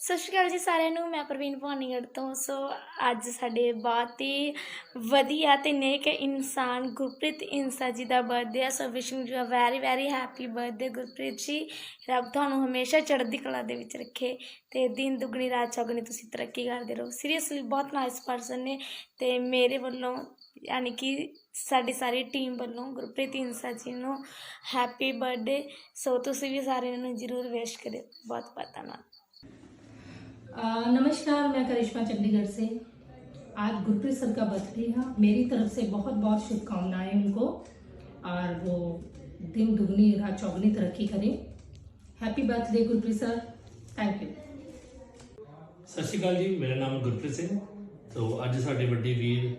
ਸਤਿ ਸ਼੍ਰੀ ਅਕਾਲ ਜੀ ਸਾਰਿਆਂ ਨੂੰ, ਮੈਂ ਪ੍ਰਵੀਨ ਭਵਾਨੀਗੜ੍ਹ ਤੋਂ। ਸੋ ਅੱਜ ਸਾਡੇ ਬਹੁਤ ਹੀ ਵਧੀਆ ਤੇ ਨੇਕ ਇਨਸਾਨ ਗੁਰਪ੍ਰੀਤ ਇੰਸਾ ਜੀ ਦਾ ਬਰਥਡੇ ਹੈ so wishing you a very very happy birthday Gurpreet ji. ਰੱਬ ਤੁਹਾਨੂੰ ਹਮੇਸ਼ਾ ਚੜ੍ਹਦੀ ਕਲਾ ਦੇ ਵਿੱਚ ਰੱਖੇ ਤੇ ਦਿਨ ਦੁਗਣੀ, ਰਾਤ ਚੌਗਣੀ ਤੁਸੀਂ ਤਰੱਕੀ ਕਰਦੇ ਰਹੋ। ਸੀਰੀਅਸਲੀ ਬਹੁਤ ਨਾਈਸ ਪਰਸਨ ਨੇ ਤੇ ਮੇਰੇ ਵੱਲੋਂ ਯਾਨੀ ਕਿ ਸਾਡੀ ਸਾਰੀ ਟੀਮ ਵੱਲੋਂ ਗੁਰਪ੍ਰੀਤ ਇੰਸਾ ਜੀ ਨੂੰ ਹੈਪੀ ਬਰਥਡੇ ਸੋ ਤੁਸੀਂ ਵੀ ਸਾਰਿਆਂ ਨੂੰ ਜ਼ਰੂਰ ਵਿਸ਼ ਕਰਿਓ। ਬਹੁਤ ਬਹੁਤ ਧੰਨਵਾਦ। नमस्कार मैं करिश्मा चंडीगढ़ से आज गुरप्रीत सर का बर्थडे है मेरी तरफ से बहुत बहुत शुभकामनाएं उनको और वो दिन दुगनी रात चौगनी तरक्की करें happy birthday Gurpreet sir thank you ਸਤਿ ਸ਼੍ਰੀ ਅਕਾਲ ਜੀ ਮੇਰਾ ਨਾਮ ਗੁਰਪ੍ਰੀਤ ਸਿੰਘ ਤੋਂ ਅੱਜ ਸਾਡੇ ਵੱਡੇ ਵੀਰ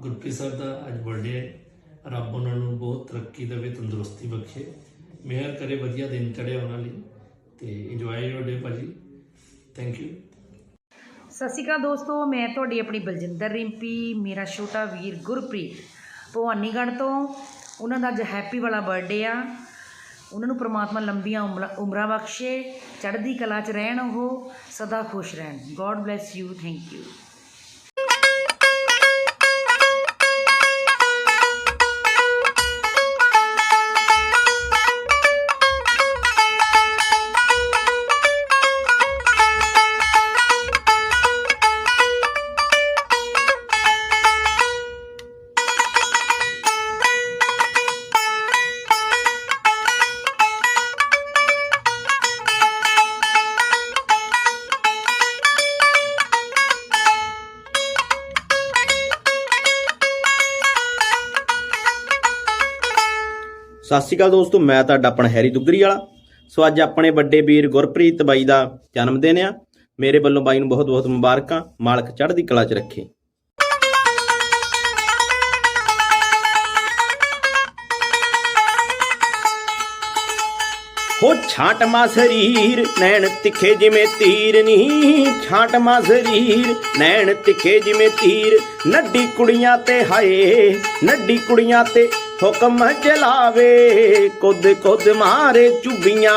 ਗੁਰਪ੍ਰੀਤ ਸਰ ਦਾ ਅੱਜ ਬਰਥਡੇ ਹੈ ਰੱਬ ਉਹਨਾਂ ਨੂੰ ਬਹੁਤ ਤਰੱਕੀ ਦੇਵੇ ਤੰਦਰੁਸਤੀ ਬਖਸ਼ੇ ਮਿਹਰ ਕਰੇ ਵਧੀਆ ਦਿਨ ਚੜ੍ਹੇ ਉਹਨਾਂ ਲਈ ਤੇ ਇੰਜੋਏ ਯੋਰ ਡੇ ਭਾਜੀ ਥੈਂਕ ਯੂ ਸਤਿ ਸ਼੍ਰੀ ਅਕਾਲ ਦੋਸਤੋ, ਮੈਂ ਤੁਹਾਡੀ ਆਪਣੀ ਬਲਜਿੰਦਰ ਰਿੰਪੀ, ਮੇਰਾ ਛੋਟਾ ਵੀਰ ਗੁਰਪ੍ਰੀਤ। ਭਵਾਨੀਗੜ੍ਹ ਤੋਂ ਉਹਨਾਂ ਦਾ ਅੱਜ ਹੈਪੀ ਵਾਲਾ ਬਰਥਡੇ ਆ। ਉਹਨਾਂ ਨੂੰ ਪ੍ਰਮਾਤਮਾ ਲੰਬੀਆਂ ਉਮਰਾਂ ਉਮਰਾਂ ਬਖਸ਼ੇ, ਚੜ੍ਹਦੀ ਕਲਾ 'ਚ ਰਹਿਣ ਉਹ, ਸਦਾ ਖੁਸ਼ ਰਹਿਣ। God bless you thank you ਸਤਿ ਸ਼੍ਰੀ ਅਕਾਲ ਦੋਸਤੋ, ਮੈਂ ਤੁਹਾਡਾ ਆਪਣਾ ਹੈਰੀ ਦੁੱਗਰੀ ਵਾਲਾ। ਸੋ ਅੱਜ ਆਪਣੇ ਵੱਡੇ ਵੀਰ ਗੁਰਪ੍ਰੀਤ ਬਾਈ ਦਾ ਜਨਮ ਦਿਨ ਆ। ਮੇਰੇ ਵੱਲੋਂ ਬਾਈ ਨੂੰ ਬਹੁਤ ਬਹੁਤ ਮੁਬਾਰਕਾਂ, ਮਾਲਕ ਚੜ੍ਹਦੀ ਕਲਾ 'ਚ ਰੱਖੇ। ਹੋ ਛਾਟ ਮਾ ਸਰੀਰ ਨੈਣ ਤਿੱਖੇ ਜਿਵੇਂ ਤੀਰ ਨੀ। ਛਾਟ ਮਾ ਸਰੀਰ ਨੈਣ ਤਿੱਖੇ ਜਿਵੇਂ ਤੀਰ। ਨੱਡੀ ਕੁੜੀਆਂ ਤੇ ਹਾਏ, ਨੱਡੀ ਕੁੜੀਆਂ ਤੇ ਹੁਕਮ ਚਲਾਵੇ ਕੁੱਦ ਕੁੱਦ ਮਾਰੇ ਚੁੱਬੀਆਂ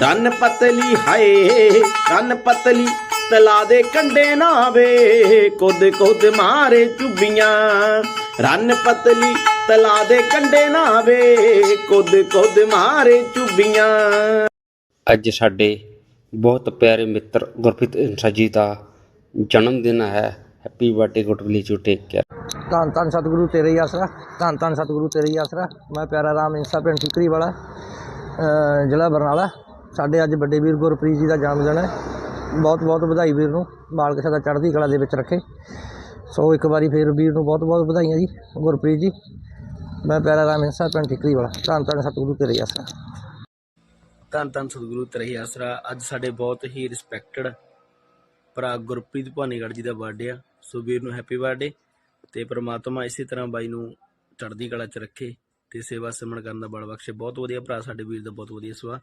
ਰੰਨ ਪਤਲੀ ਹਾਏ, ਰੰਨ ਪਤਲੀ ਤਲਾ ਦੇ ਕੰਡੇ ਨਾਵੇ, ਕੁੱਦ ਕੁੱਦ ਮਾਰੇ ਚੁੱਬੀਆਂ ਰੰਨ ਪਤਲੀ ਤਲਾ ਦੇ ਕੰਡੇ ਨਾਵੇ, ਕੁੱਦ ਕੁੱਦ ਮਾਰੇ ਚੁੱਬੀਆਂ ਅੱਜ ਸਾਡੇ ਬਹੁਤ ਪਿਆਰੇ ਮਿੱਤਰ ਗੁਰਪ੍ਰੀਤ ਇੰਸਾ ਜੀ ਦਾ ਜਨਮ ਦਿਨ ਹੈ। Happy birthday good to take care ਧੰਨ ਧੰਨ ਸਤਿਗੁਰੂ ਤੇਰੇ ਹੀ ਆਸਰਾ, ਧੰਨ ਧੰਨ ਸਤਿਗੁਰੂ ਤੇਰੇ ਹੀ ਆਸਰਾ। ਮੈਂ ਪਿਆਰਾ ਰਾਮ ਇੰਸਾ ਪਿੰਡ ਠੀਕਰੀ ਵਾਲਾ ਜ਼ਿਲ੍ਹਾ ਬਰਨਾਲਾ। ਸਾਡੇ ਅੱਜ ਵੱਡੇ ਵੀਰ ਗੁਰਪ੍ਰੀਤ ਜੀ ਦਾ ਜਨਮ ਦਿਨ ਹੈ। ਬਹੁਤ ਬਹੁਤ ਵਧਾਈ ਵੀਰ ਨੂੰ ਮਾਲਕ ਸਦਾ ਚੜ੍ਹਦੀ ਕਲਾ ਦੇ ਵਿੱਚ ਰੱਖੇ। ਸੋ ਇੱਕ ਵਾਰੀ ਫੇਰ ਵੀਰ ਨੂੰ ਬਹੁਤ ਬਹੁਤ ਵਧਾਈਆਂ ਜੀ, ਗੁਰਪ੍ਰੀਤ ਜੀ। ਮੈਂ ਪਿਆਰਾ ਰਾਮ ਇੰਸਾ ਪਿੰਡ ਠੀਕਰੀ ਵਾਲਾ, ਧੰਨ ਧੰਨ ਸਤਿਗੁਰੂ ਤੇਰੇ ਆਸਰਾ। ਧੰਨ ਧੰਨ ਸਤਿਗੁਰੂ ਤੇਰੇ ਆਸਰਾ। ਅੱਜ ਸਾਡੇ ਬਹੁਤ ਹੀ ਰਿਸਪੈਕਟਡ ਭਰਾ ਗੁਰਪ੍ਰੀਤ ਭਾਨੀਗੜ੍ਹ ਜੀ ਦਾ ਬਰਥਡੇ ਆ। ਸੋ ਵੀਰ ਨੂੰ ਹੈਪੀ ਬਰਥਡੇ ਤੇ ਪ੍ਰਮਾਤਮਾ ਇਸੇ ਤਰ੍ਹਾਂ ਬਾਈ ਨੂੰ ਚੜ੍ਹਦੀ ਕਲਾ 'ਚ ਰੱਖੇ ਤੇ ਸੇਵਾ ਸਿਮਰਨ ਕਰਨ ਦਾ ਬਲ ਬਖਸ਼ੇ। ਬਹੁਤ ਵਧੀਆ ਭਰਾ ਸਾਡੇ ਵੀਰ ਦਾ, ਬਹੁਤ ਵਧੀਆ ਸੁਭਾਅ।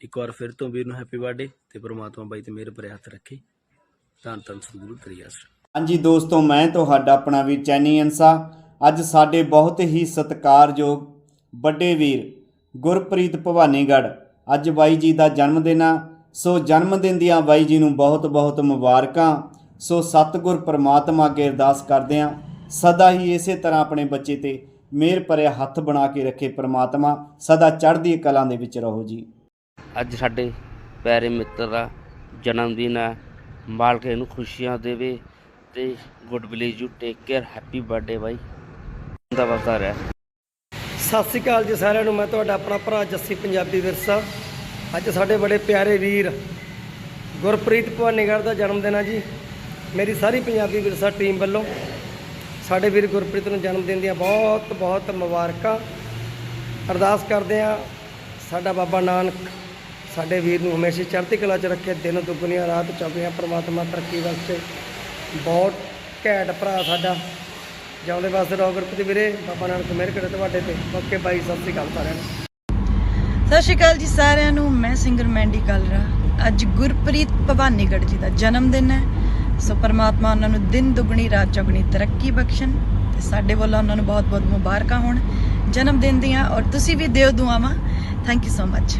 ਇੱਕ ਵਾਰ ਫਿਰ ਤੋਂ ਵੀਰ ਨੂੰ ਹੈਪੀ ਬਰਥਡੇ ਤੇ ਪ੍ਰਮਾਤਮਾ ਬਾਈ ਤੇ ਮਿਹਰ ਭਰੇ ਹੱਥ ਰੱਖੇ। ਧੰਨ ਧੰਨ ਸਤਿਗੁਰੂ, ਤੇਰੇ ਹਾਂਜੀ ਦੋਸਤੋ, ਮੈਂ ਤੁਹਾਡਾ ਆਪਣਾ ਵੀਰ ਚੈਨੀ ਅੰਸਾ ਅੱਜ ਸਾਡੇ ਬਹੁਤ ਹੀ ਸਤਿਕਾਰਯੋਗ ਵੱਡੇ ਵੀਰ ਗੁਰਪ੍ਰੀਤ ਭਵਾਨੀਗੜ੍ਹ ਅੱਜ ਬਾਈ ਜੀ ਦਾ ਜਨਮ ਦਿਨ ਆ। ਸੋ ਜਨਮ ਦਿਨ ਦੀਆਂ ਬਾਈ ਜੀ ਨੂੰ ਬਹੁਤ ਬਹੁਤ ਮੁਬਾਰਕਾਂ। ਸੋ ਸਤਿਗੁਰ ਪ੍ਰਮਾਤਮਾ ਅੱਗੇ ਅਰਦਾਸ ਕਰਦੇ ਆ ਸਦਾ ਹੀ ਇਸੇ ਤਰ੍ਹਾਂ ਆਪਣੇ ਬੱਚੇ ਤੇ ਮਿਹਰ ਭਰਿਆ ਹੱਥ ਬਣਾ ਕੇ ਰੱਖੇ ਪ੍ਰਮਾਤਮਾ। ਸਦਾ ਚੜ੍ਹਦੀ ਕਲਾਂ ਦੇ ਵਿੱਚ ਰਹੋ ਜੀ। ਅੱਜ ਸਾਡੇ ਪਿਆਰੇ ਮਿੱਤਰ ਦਾ ਜਨਮ ਦਿਨ ਹੈ। ਮਾਲਕ ਇਹਨੂੰ ਖੁਸ਼ੀਆਂ ਦੇਵੇ ਤੇ god bless you take care. Happy birthday ਬਾਈ। ਦਾ ਵਸਦਾ ਰਿਹਾ। ਸਤਿ ਸ੍ਰੀ ਅਕਾਲ ਜੀ ਸਾਰਿਆਂ ਨੂੰ। ਮੈਂ ਤੁਹਾਡਾ ਆਪਣਾ ਭਰਾ ਜੱਸੀ ਪੰਜਾਬੀ ਵਿਰਸਾ। ਅੱਜ ਸਾਡੇ ਬੜੇ ਪਿਆਰੇ ਵੀਰ ਗੁਰਪ੍ਰੀਤ ਭਵਾਨੀਗੜ੍ਹ ਦਾ ਜਨਮ ਦਿਨ ਹੈ ਜੀ। ਮੇਰੀ ਸਾਰੀ ਪੰਜਾਬੀ ਵਿਰਸਾ ਟੀਮ ਵੱਲੋਂ ਸਾਡੇ ਵੀਰ ਗੁਰਪ੍ਰੀਤ ਨੂੰ ਜਨਮ ਦਿਨ ਦੀਆਂ ਬਹੁਤ ਬਹੁਤ ਮੁਬਾਰਕਾਂ। ਅਰਦਾਸ ਕਰਦੇ ਆ ਸਾਡਾ ਬਾਬਾ ਨਾਨਕ ਸਾਡੇ ਵੀਰ ਨੂੰ ਹਮੇਸ਼ਾ ਚੜ੍ਹਦੀ ਕਲਾ 'ਚ ਰੱਖੇ, ਦਿਨ ਦੁੱਗਣੀਆਂ ਰਾਤ ਚੌਗੀਆਂ ਪ੍ਰਮਾਤਮਾ ਤਰੱਕੀ ਵਾਸਤੇ ਬਹੁਤ ਘੈਂਟ ਭਰਾ ਸਾਡਾ। ਜਿਉਂਦੇ ਵਾਸਤੇ ਰਹੋ ਗੁਰਪ੍ਰੀਤ ਵੀਰੇ, ਬਾਬਾ ਨਾਨਕ ਮਿਹਰ ਕਰੇ ਤੁਹਾਡੇ ਤੇ। ਓਕੇ ਬਾਈ, ਸਤਿ ਸ੍ਰੀ ਅਕਾਲ ਸਾਰਿਆਂ ਨੂੰ। ਸਤਿ ਸ਼੍ਰੀ ਅਕਾਲ ਜੀ ਸਾਰਿਆਂ ਨੂੰ, ਮੈਂ ਸਿੰਗਰ ਮੈਂਡੀ ਕਾਲਰਾ। ਅੱਜ ਗੁਰਪ੍ਰੀਤ ਭਵਾਨੀਗੜ੍ਹ ਜੀ ਦਾ ਜਨਮ ਦਿਨ ਹੈ। ਸੋ ਪਰਮਾਤਮਾ ਉਹਨਾਂ ਨੂੰ ਦਿਨ ਦੁਗਣੀ ਰਾਤ ਚੌਗਣੀ ਤਰੱਕੀ ਬਖਸ਼ਣ ਤੇ ਸਾਡੇ ਵੱਲੋਂ ਉਹਨਾਂ ਨੂੰ ਬਹੁਤ ਬਹੁਤ ਮੁਬਾਰਕਾਂ ਹੋਣ। ਜਨਮ ਦਿਨ ਦੀਆਂ ਔਰ ਤੁਸੀਂ ਵੀ ਦਿਓ ਦੁਆਵਾਂ। ਥੈਂਕ ਯੂ ਸੋ ਮਚ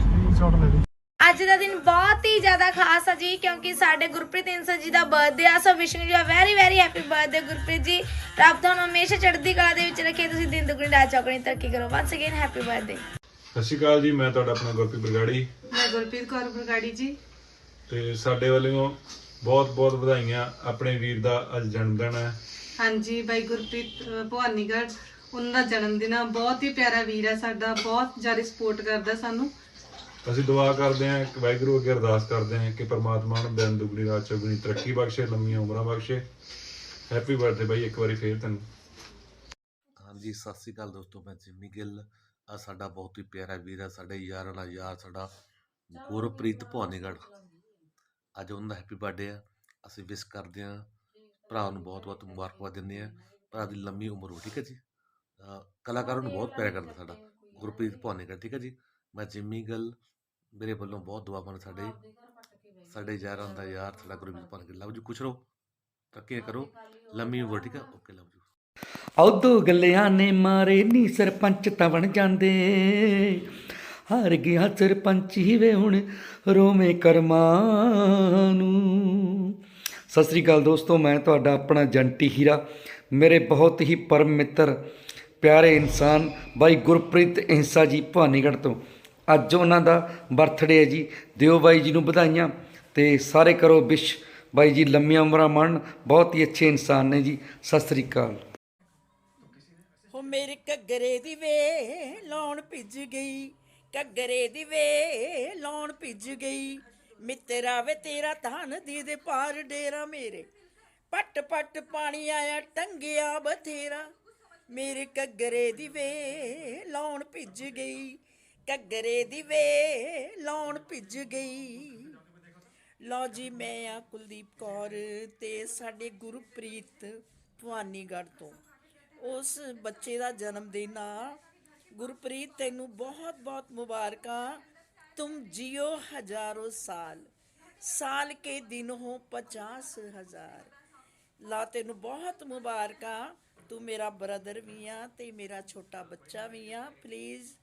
ਅੱਜ ਦਾ ਦਿਨ ਬਹੁਤ ਹੀ ਜ਼ਿਆਦਾ ਖਾਸ ਹੈ ਜੀ ਕਿਉਂਕਿ ਸਾਡੇ ਗੁਰਪ੍ਰੀਤ ਇੰਸਾ ਜੀ ਦਾ ਬਰਥਡੇ ਆ। So wishing you very very happy birthday Gurpreet ji. ਰੱਬ ਤੁਹਾਨੂੰ ਹਮੇਸ਼ਾ ਚੜ੍ਹਦੀ ਕਲਾ ਦੇ ਵਿੱਚ ਰੱਖੇ। ਤੁਸੀਂ ਦਿਨ ਦੁਗਣੀ ਰਾਤ ਚੌਗਣੀ ਤਰੱਕੀ ਕਰੋ। ਵਾਂਸ ਅਗੇਨ ਹੈਪੀ ਬਰਥਡੇ ਸਤਿ ਸ਼੍ਰੀ ਅਕਾਲ ਜੀ ਮੈਂ ਤੁਹਾਡਾ ਆਪਣਾ ਗੁਰਪ੍ਰੀਤ ਬਰਗਾੜੀ। ਮੈਂ ਗੁਰਪ੍ਰੀਤ ਕੌਰ ਬਰਗਾੜੀ ਜੀ। ਤੇ ਸਾਡੇ ਵੱਲੋਂ ਬਹੁਤ ਬਹੁਤ ਵਧਾਈਆਂ ਆਪਣੇ ਵੀਰ ਦਾ ਅੱਜ ਜਨਮ ਦਿਨ ਹੈ। ਹਾਂਜੀ ਬਾਈ ਗੁਰਪ੍ਰੀਤ ਅ, ਭਵਾਨੀਗੜ੍ਹ ਉਹਨਾਂ ਦਾ ਜਨਮ ਦਿਨ ਆ। ਬਹੁਤ ਹੀ ਪਿਆਰਾ ਵੀਰ ਹੈ ਸਾਡਾ ਬਹੁਤ ਜ਼ਿਆਦਾ ਸਪੋਰਟ ਕਰਦਾ ਸਾਨੂੰ। ਅਸੀਂ ਦੁਆ ਕਰਦੇ ਹਾਂ ਕਿ ਵਾਹਿਗੁਰੂ ਅੱਗੇ ਅਰਦਾਸ ਕਰਦੇ ਹਾਂ ਕਿ ਪਰਮਾਤਮਾ ਨੂੰ ਦਿਨ ਦੁਗਣੀ ਰਾਤ ਚੌਗਣੀ ਤਰੱਕੀ ਬਖਸ਼ੇ ਲੰਮੀਆਂ ਉਮਰਾਂ ਬਖਸ਼ੇ। ਹੈਪੀ ਬਰਥਡੇ ਬਾਈ ਇੱਕ ਵਾਰੀ ਫੇਰ ਤੈਨੂੰ। ਹਾਂਜੀ ਸਤਿ ਸ੍ਰੀ ਅਕਾਲ ਦੋਸਤੋ ਮੈਂ ਜਿੰਮੀ ਗਿੱਲ। ਆ ਸਾਡਾ ਬਹੁਤ ਹੀ ਪਿਆਰਾ ਵੀਰ ਹੈ ਸਾਡੇ ਯਾਰਾਂ ਦਾ ਯਾਰ ਸਾਡਾ ਗੁਰਪ੍ਰੀਤ ਭਵਾਨੀਗੜ੍ਹ। ਅੱਜ ਉਹਨਾਂ ਦਾ ਹੈਪੀ ਬਰਥਡੇ ਆ ਅਸੀਂ ਵਿਸ਼ ਕਰਦੇ ਹਾਂ ਭਰਾ ਨੂੰ ਬਹੁਤ ਬਹੁਤ ਮੁਬਾਰਕਬਾਦ ਦਿੰਦੇ ਆ ਭਰਾ ਦੀ ਲੰਮੀ ਉਮਰ ਹੋ ਠੀਕ ਹੈ ਜੀ? ਕਲਾਕਾਰਾਂ ਨੂੰ ਬਹੁਤ ਪਿਆਰ ਕਰਦਾ ਸਾਡਾ ਗੁਰਪ੍ਰੀਤ ਭਵਾਨੀਗੜ੍ਹ ਠੀਕ ਹੈ ਜੀ? ਮੈਂ ਜਿੰਮੀ ਗਿੱਲ ਮੇਰੇ ਵੱਲੋਂ ਬਹੁਤ ਦੁਆਵਾਂ ਨੇ ਸਾਡੇ ਸਾਡੇ ਯਾਰਾਂ ਦਾ ਯਾਰ ਸਾਡਾ ਗੁਰਪ੍ਰੀਤ ਭਵਾਨੀਗੜ੍ਹ ਲਵ ਜੀ ਖੁਸ਼ ਰਹੋ ਤਰੱਕੀ ਕਰੋ ਲੰਮੀ ਉਮਰ ਠੀਕ ਹੈ? ਓਕੇ ਲਵ ਯੂ ਉਦੋਂ ਗੱਲਿਆਂ ਨੇ ਮਾਰੇ ਨੀ ਸਰਪੰਚ ਤਾਂ ਬਣ ਜਾਂਦੇ। ਹਾਰ ਗਿਆ ਸਰਪੰਚ ਹੀ ਵੇ ਹੁਣ ਰੋਵੇਂ ਕਰਮਾਂ ਨੂੰ। ਸਤਿ ਸ੍ਰੀ ਅਕਾਲ ਦੋਸਤੋ, ਮੈਂ ਤੁਹਾਡਾ ਆਪਣਾ ਜੰਟੀ ਹੀਰਾ, ਮੇਰੇ ਬਹੁਤ ਹੀ ਪਰਮ ਮਿੱਤਰ ਪਿਆਰੇ ਇਨਸਾਨ ਬਾਈ ਗੁਰਪ੍ਰੀਤ ਇੰਸਾ ਜੀ ਭਵਾਨੀਗੜ੍ਹ ਤੋਂ। ਅੱਜ ਉਹਨਾਂ ਦਾ ਬਰਥਡੇ ਹੈ ਜੀ, ਦਿਓ ਬਾਈ ਜੀ ਨੂੰ ਵਧਾਈਆਂ ਤੇ ਸਾਰੇ ਕਰੋ ਵਿਸ਼। ਬਾਈ ਜੀ, ਲੰਮੀਆਂ ਉਮਰਾਂ ਮਨ ਬਹੁਤ ਹੀ ਅੱਛੇ ਇਨਸਾਨ ਨੇ ਜੀ। ਸਤਿ ਸ੍ਰੀ ਅਕਾਲ। ਹੋ ਮੇਰੇ ਘੱਗਰੇ ਦੀ ਵੇ ਲਾਉਣ ਭਿੱਜ ਗਈ। ਘੱਗਰੇ ਦੀ ਵੇ ਲਾਉਣ ਭਿੱਜ ਗਈ। ਮਿੱਤਰਾ ਵੇ ਤੇਰਾ ਧਨ ਦੀ ਦੇ ਪਾਰ ਡੇਰਾ ਮੇਰੇ। ਪੱਟ ਪੱਟ ਪਾਣੀ ਆਇਆ ਟੰਗਿਆ ਬਥੇਰਾ। ਮੇਰੇ ਘੱਗਰੇ ਦੀ ਵੇ ਲਾਉਣ ਭਿੱਜ ਗਈ। ਘੱਗਰੇ ਦੀ ਵੇ ਲਾਉਣ ਭਿੱਜ ਗਈ। ਲਓ ਜੀ, ਮੈਂ ਆ ਕੁਲਦੀਪ ਕੌਰ ਤੇ ਸਾਡੇ ਗੁਰਪ੍ਰੀਤ ਭਵਾਨੀਗੜ੍ਹ ਤੋਂ। ਉਸ ਬੱਚੇ ਦਾ ਜਨਮ ਦਿਨ ਆ। ਗੁਰਪ੍ਰੀਤ, ਤੈਨੂੰ ਬਹੁਤ ਬਹੁਤ ਮੁਬਾਰਕਾਂ। ਤੁਮ ਜਿਓ ਹਜ਼ਾਰੋਂ ਸਾਲ। ਸਾਲ ਕੇ ਦਿਨ ਹੋ 50 ਹਜ਼ਾਰ। ਲਾ ਤੈਨੂੰ ਬਹੁਤ ਮੁਬਾਰਕਾਂ। ਤੂੰ ਮੇਰਾ ਬ੍ਰਦਰ ਵੀ ਆ ਤੇ ਮੇਰਾ ਛੋਟਾ ਬੱਚਾ ਵੀ ਆ। ਪਲੀਜ਼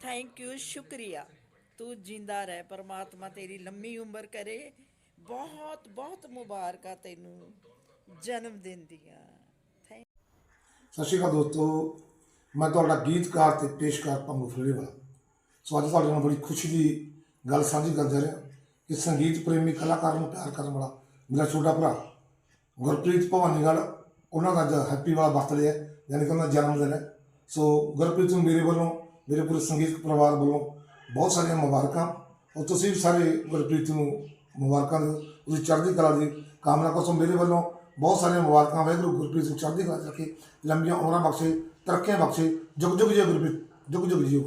ਥੈਂਕ ਯੂ ਸ਼ੁਕਰੀਆ। ਤੂੰ ਜਿੰਦਾ ਰਹਿ, ਪਰਮਾਤਮਾ ਤੇਰੀ ਲੰਮੀ ਉਮਰ ਕਰੇ। ਬਹੁਤ ਬਹੁਤ ਮੁਬਾਰਕਾਂ ਤੈਨੂੰ ਜਨਮ ਦਿਨ ਦੀਆਂ। ਥੈਂਕ ਸਤਿ ਸ਼੍ਰੀ ਅਕਾਲ ਦੋਸਤੋ। ਮੈਂ ਤੁਹਾਡਾ ਗੀਤਕਾਰ ਤੇ ਪੇਸ਼ਕਾਰ ਪੰਗੂ ਫਲੇਵਾ ਸੋ ਅੱਜ ਤੁਹਾਡੇ ਨਾਲ ਬੜੀ ਖੁਸ਼ੀ ਦੀ ਗੱਲ ਸਾਂਝੀ ਕਰਨ ਜਾ ਰਿਹਾ ਕਿ ਸੰਗੀਤ ਪ੍ਰੇਮੀ ਕਲਾਕਾਰ ਨੂੰ ਪਿਆਰ ਕਰਨ ਵਾਲਾ ਮੇਰਾ ਛੋਟਾ ਭਰਾ ਗੁਰਪ੍ਰੀਤ ਭਵਾਨੀਗੜ੍ਹ, ਉਹਨਾਂ ਦਾ ਅੱਜ ਹੈਪੀ ਵਾਲਾ ਬਰਥਡੇ ਹੈ, ਯਾਨੀ ਕਿ ਉਹਨਾਂ ਦਾ ਜਨਮ ਦਿਨ ਹੈ। ਸੋ ਗੁਰਪ੍ਰੀਤ ਨੂੰ ਮੇਰੇ ਵੱਲੋਂ, ਮੇਰੇ ਪੂਰੇ ਸੰਗੀਤ ਪਰਿਵਾਰ ਵੱਲੋਂ ਬਹੁਤ ਸਾਰੀਆਂ ਮੁਬਾਰਕਾਂ। ਔਰ ਤੁਸੀਂ ਵੀ ਸਾਰੇ ਗੁਰਪ੍ਰੀਤ ਨੂੰ ਮੁਬਾਰਕਾਂ ਦਿਓ। ਉਹਦੀ ਚੜ੍ਹਦੀ ਕਲਾ ਦੀ ਕਾਮਨਾ ਕਰੋ। ਸੋ ਮੇਰੇ ਵੱਲੋਂ ਬਹੁਤ ਸਾਰੀਆਂ ਮੁਬਾਰਕਾਂ। ਵਾਹਿਗੁਰੂ ਗੁਰਪ੍ਰੀਤ ਨੂੰ ਚੜ੍ਹਦੀ ਕਲਾ 'ਚ ਰੱਖੇ। ਲੰਬੀਆਂ ਉਮਰਾਂ ਬਖਸ਼ੇ। ਤਰੱਕੀਆਂ ਬਖਸ਼ੇ। ਜੁਗ ਜੁਗ ਜੀ ਗੁਰਪ੍ਰੀਤ ਜੁਗ ਜੁਗ ਜੀਓ।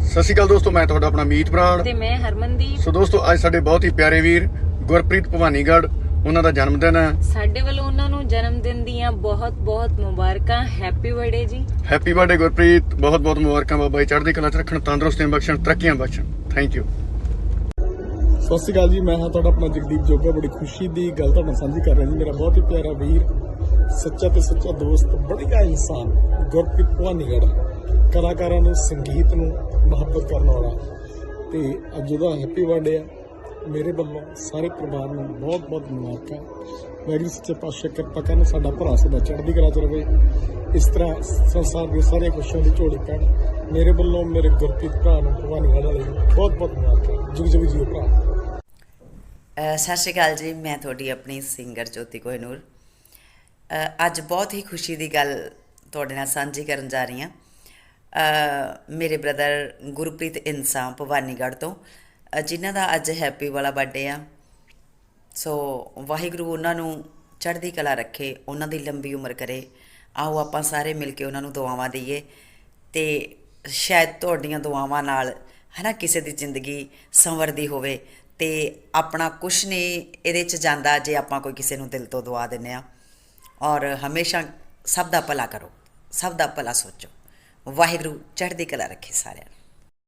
ਸਤਿ ਸ਼੍ਰੀ ਅਕਾਲ ਦੋਸਤੋ ਮੈਂ ਤੁਹਾਡਾ ਆਪਣਾ ਮੀਤ ਬਰਾੜ ਤੇ ਮੈਂ ਹਰਮਨਦੀਪ। ਸੋ ਦੋਸਤੋ ਅੱਜ ਸਾਡੇ ਬਹੁਤ ਹੀ ਪਿਆਰੇ ਵੀਰ ਗੁਰਪ੍ਰੀਤ ਭਵਾਨੀਗੜ੍ਹ ਉਹਨਾਂ ਦਾ ਜਨਮ ਦਿਨ ਹੈ। ਸਾਡੇ ਵੱਲੋਂ ਉਹਨਾਂ ਨੂੰ ਜਨਮ ਦਿਨ ਦੀਆਂ ਬਹੁਤ ਬਹੁਤ ਮੁਬਾਰਕਾਂ। Happy birthday ji. Happy birthday Gurpreet. ਬਹੁਤ ਬਹੁਤ ਮੁਬਾਰਕਾਂ ਬਾਬਾ ਜੀ। ਚੜ੍ਹਦੀ ਕਲਾ 'ਚ ਰੱਖਣ ਤੰਦਰੁਸਤੀਆਂ ਬਖਸ਼ਣ ਤਰੱਕੀਆਂ ਬਖਸ਼ਣ। ਥੈਂਕ ਯੂ ਸਤਿ ਸ਼੍ਰੀ ਅਕਾਲ ਜੀ ਮੈਂ ਹਾਂ ਤੁਹਾਡਾ ਆਪਣਾ ਜਗਦੀਪ ਜੋਗਾ। ਬੜੀ ਖੁਸ਼ੀ ਦੀ ਗੱਲ ਤੁਹਾਡੇ ਨਾਲ ਸਾਂਝੀ ਕਰ ਰਿਹਾ ਜੀ। ਮੇਰਾ ਬਹੁਤ ਹੀ ਪਿਆਰਾ ਵੀਰ ਸੱਚਾ ਤੇ ਸੱਚਾ ਦੋਸਤ ਵਧੀਆ ਇਨਸਾਨ, ਗੁਰਪ੍ਰੀਤ ਭਵਾਨੀਗੜ੍ਹ, ਕਲਾਕਾਰਾਂ ਨੂੰ, ਸੰਗੀਤ ਨੂੰ ਮੁਹੱਬਤ ਕਰਨ ਵਾਲਾ। ਤੇ ਅੱਜ ਉਹਦਾ ਹੈਪੀ ਬਰਥਡੇ ਆ। ਮੇਰੇ ਵੱਲੋਂ ਸਾਰੇ ਪਰਿਵਾਰ ਨੂੰ ਬਹੁਤ ਬਹੁਤ ਮੁਬਾਰਕਾਂ ਮੇਰੀ ਸੱਚੇ ਪਾਤਸ਼ਾਹ ਕਿਰਪਾ ਕਰਨ ਸਾਡਾ ਭਰਾ ਸਦਾ ਚੜ੍ਹਦੀ ਕਲਾ ਚ ਰਵੇ। ਇਸ ਤਰ੍ਹਾਂ ਸੰਸਾਰ ਦੀਆਂ ਸਾਰੀਆਂ ਖੁਸ਼ੀਆਂ ਦੀ ਝੋਲੀ ਪੈਣ। ਮੇਰੇ ਵੱਲੋਂ ਮੇਰੇ ਗੁਰਪ੍ਰੀਤ ਭਰਾ ਨੂੰ, ਭਵਾਨੀਗੜ੍ਹ ਵਾਲੇ ਬਹੁਤ ਬਹੁਤ ਮੁਬਾਰਕਾਂ। ਜੁਗ ਜੁਗ ਜੀਓ ਭਰਾ। ਸਤਿ ਸ਼੍ਰੀ ਅਕਾਲ ਜੀ, ਮੈਂ ਤੁਹਾਡੀ ਆਪਣੀ ਸਿੰਗਰ ਜੋਤੀ ਕੋਹਨੂਰ ਅੱਜ ਬਹੁਤ ਹੀ ਖੁਸ਼ੀ ਦੀ ਗੱਲ ਤੁਹਾਡੇ ਨਾਲ ਸਾਂਝੀ ਕਰਨ ਜਾ ਰਹੀ ਹਾਂ। ਮੇਰੇ ਬ੍ਰਦਰ ਗੁਰਪ੍ਰੀਤ ਇਨਸਾ ਭਵਾਨੀਗੜ੍ਹ ਤੋਂ ਜਿਨ੍ਹਾਂ ਦਾ ਅੱਜ ਹੈਪੀ ਵਾਲਾ ਬਰਥਡੇ ਆ। ਸੋ ਵਾਹਿਗੁਰੂ ਉਹਨਾਂ ਨੂੰ ਚੜ੍ਹਦੀ ਕਲਾ ਰੱਖੇ, ਉਹਨਾਂ ਦੀ ਲੰਬੀ ਉਮਰ ਕਰੇ। ਆਓ ਆਪਾਂ ਸਾਰੇ ਮਿਲ ਕੇ ਉਹਨਾਂ ਨੂੰ ਦੁਆਵਾਂ ਦਈਏ ਤੇ ਸ਼ਾਇਦ ਤੁਹਾਡੀਆਂ ਦੁਆਵਾਂ ਨਾਲ ਹਨਾ ਕਿਸੇ ਦੀ ਜ਼ਿੰਦਗੀ ਸੰਵਰਦੀ ਹੋਵੇ ਤੇ ਆਪਣਾ ਕੁਛ ਨਹੀਂ ਇਹਦੇ ਚ ਜਾਂਦਾ ਜੇ ਆਪਾਂ ਕੋਈ ਕਿਸੇ ਨੂੰ ਦਿਲ ਤੋਂ ਦੁਆ ਦਿੰਨੇ ਆ ਔਰ ਹਮੇਸ਼ਾ ਸਭ ਦਾ ਭਲਾ ਕਰੋ ਸਭ ਦਾ ਭਲਾ ਸੋਚੋ। ਵਾਹਿਗੁਰੂ ਚੜ੍ਹਦੀ ਕਲਾ ਰੱਖੇ ਸਾਰਿਆਂ ਨੂੰ।